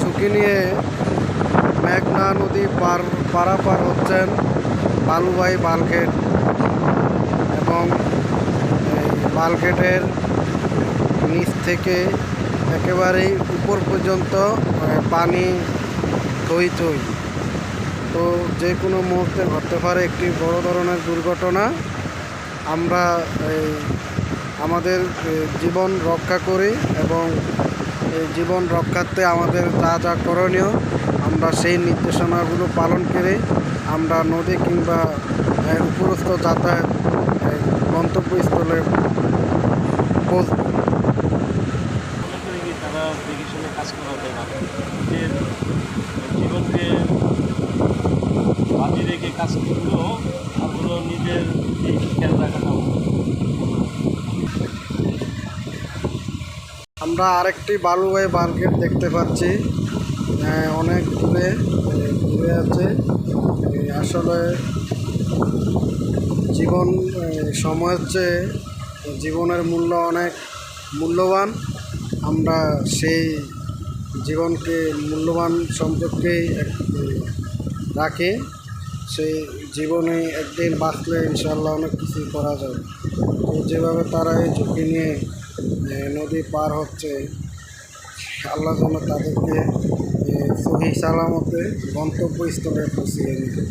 ঝুঁকি নিয়ে মেঘনা নদী পার, পারাপার হচ্ছেন বালুবাই বালগেট এবং এই বালগেটের নিচ থেকে একেবারেই উপর পর্যন্ত পানি থই থই। তো যে কোনো মুহূর্তে ঘটতে পারে একটি বড় ধরনের দুর্ঘটনা। আমরা আমাদের জীবন রক্ষা করি এবং জীবন রক্ষার্থে আমাদের যা যা করণীয়, আমরা সেই নির্দেশনাগুলো পালন করে আমরা নদী কিংবা উপরস্থ যাতায়াত গন্তব্যস্থলে পৌঁছ- করি কি তারা দেখে কাজ করাতে নিজের জীবনকে বাজি রেখে কাজ করলেও আপনারও নিজের আমরা আরেকটি বালুবাই মার্কেট দেখতে পাচ্ছি। আহ, অনেক দূরে দূরে আছে। আসলে জীবন আহ, সময় হচ্ছে জীবনের মূল্য অনেক মূল্যবান। আমরা সেই জীবনকে মূল্যবান সম্পর্কেই রাখি। সেই জীবনে একদিন বাঁচলে ইনশাল্লাহ অনেক কিছু করা যাবে। তো যেভাবে তারা এই ঝুঁকি নিয়ে নদী পার হচ্ছে আল্লাহ যেন তাদেরকে সহি সালামতে গন্তব্যস্থলে পৌঁছিয়ে দিবে।